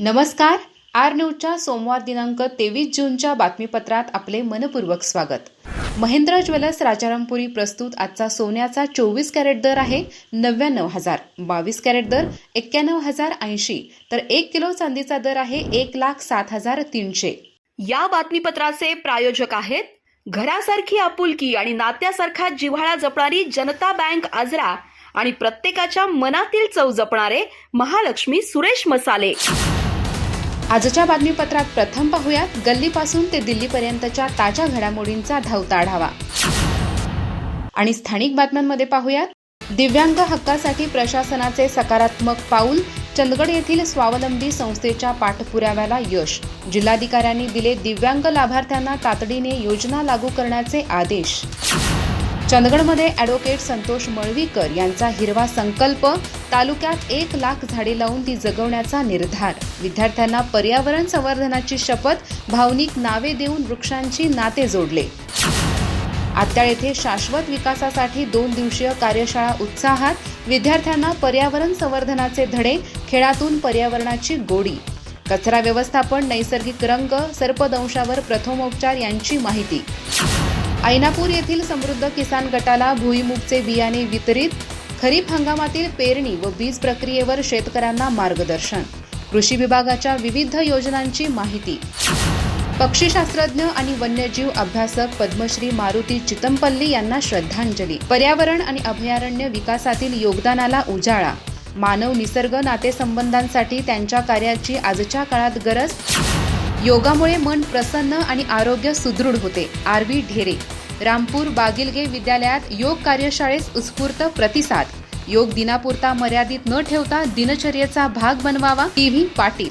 नमस्कार. आर न्यूजच्या सोमवार दिनांक तेवीस जूनच्या बातमीपत्रात आपले मनपूर्वक स्वागत. महेंद्र ज्वेलर्स राजारामपुरी प्रस्तुत आजचा सोन्याचा चोवीस कॅरेट दर आहे नव्याण्णव हजार. बावीस कॅरेट दर एक्क्याण्णव हजार ऐंशी. तर एक किलो चांदीचा दर आहे एक लाख सात हजार तीनशे. या बातमीपत्राचे प्रायोजक आहेत घरासारखी आपुलकी आणि नात्यासारखा जिव्हाळा जपणारी जनता बँक आजरा आणि प्रत्येकाच्या मनातील चव जपणारे महालक्ष्मी सुरेश मसाले. आजच्या बातमीपत्रात प्रथम पाहूयात गल्लीपासून ते दिल्लीपर्यंतच्या ताज्या घडामोडींचा धावता आढावा. आणि स्थानिक बातम्यांमध्ये पाहूयात दिव्यांग हक्कासाठी प्रशासनाचे सकारात्मक पाऊल चंदगड येथील स्वावलंबी संस्थेच्या पाठपुराव्याला यश. जिल्हाधिकाऱ्यांनी दिले दिव्यांग लाभार्थ्यांना तातडीने योजना लागू करण्याचे आदेश. चंदगडमध्ये ॲडव्होकेट संतोष मळवीकर यांचा हिरवा संकल्प तालुक्यात एक लाख झाडे लावून ती जगवण्याचा निर्धार. विद्यार्थ्यांना पर्यावरण संवर्धनाची शपथ भावनिक नावे देऊन वृक्षांची नाते जोडले. आत्याळ येथे शाश्वत विकासासाठी दोन दिवसीय कार्यशाळा उत्साहात विद्यार्थ्यांना पर्यावरण संवर्धनाचे धडे खेळातून पर्यावरणाची गोडी. कचरा व्यवस्थापन नैसर्गिक रंग सर्पदंशावर प्रथमोपचार यांची माहिती. ऐनापूर येथील समृद्ध किसान गटाला भुईमुगचे बियाणे वितरित खरीप हंगामातील पेरणी व बीज प्रक्रियेवर शेतकऱ्यांना मार्गदर्शन. कृषी विभागाच्या विविध योजनांची माहिती. पक्षीशास्त्रज्ञ आणि वन्यजीव अभ्यासक पद्मश्री मारुती चितमपल्ली यांना श्रद्धांजली. पर्यावरण आणि अभयारण्य विकासातील योगदानाला उजाळा. मानव निसर्ग नातेसंबंधांसाठी त्यांच्या कार्याची आजच्या काळात गरज योगामुळे मन प्रसन्न आणि आरोग्य सुदृढ होते. आर ढेरे रामपूर बागिलगे विद्यालयात योग कार्यशाळेस उत्स्फूर्त प्रतिसाद. योग दिनापुरता मर्यादित न ठेवता दिनचर्येचा भाग बनवावा टी व्ही पाटील.